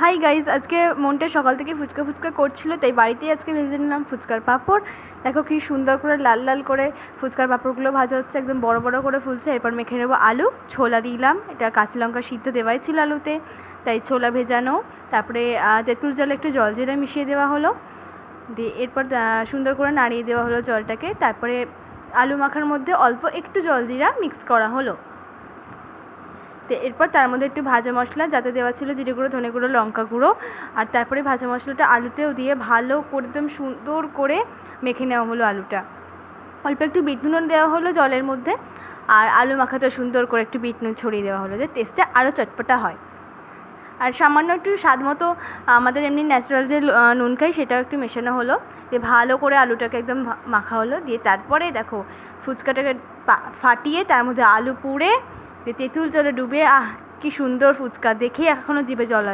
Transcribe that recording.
Hi guys আজকে মনটা সকাল থেকে ফুচকা ফুচকা করছিল, তাই বাড়িতেই আজকে ভেজে নিলাম ফুচকার পাঁপড়। দেখো কি সুন্দর করে লাল লাল করে ফুচকার পাঁপড়গুলো ভাজা হচ্ছে, একদম বড় বড় করে ফুলছে। এরপর মেখে নেব আলু, ছোলা দিলাম। এটা কাঁচা লঙ্কা সিদ্ধ দেওয়াই ছিল আলুতে, তাই ছোলা ভেজানো। তারপরে তেঁতুল জলে একটু জল জিরা মিশিয়ে দেওয়া হলো। দিয়ে এরপর সুন্দর করে নাড়িয়ে দেওয়া হলো জলটাকে। তারপরে আলু মাখার মধ্যে অল্প একটু জল জিরা মিক্স করা হলো। তো এরপর তার মধ্যে একটু ভাজা মশলা, যাতে দেওয়া ছিল জিরে গুঁড়ো, ধনে গুঁড়ো, লঙ্কা গুঁড়ো। আর তারপরে ভাজা মশলাটা আলুতেও দিয়ে ভালো করে একদম সুন্দর করে মেখে নেওয়া হলো আলুটা। অল্প একটু বিট নুন দেওয়া হলো জলের মধ্যে, আর আলু মাখাতে সুন্দর করে একটু বিট নুন ছড়িয়ে দেওয়া হলো, যে টেস্টটা আরও চটপটা হয়। আর সামান্য একটু স্বাদ মতো, আমাদের এমনি ন্যাচারাল যে নুন খাই, সেটাও একটু মেশানো হলো। দিয়ে ভালো করে আলুটাকে একদম মাখা হলো। দিয়ে তারপরে দেখো, ফুচকাটাকে ফাটিয়ে তার মধ্যে আলু পুড়ে তেঁতুল জলে ডুবে আহ কি সুন্দর ফুচকা। দেখেই এখনও জিভে জল আসছে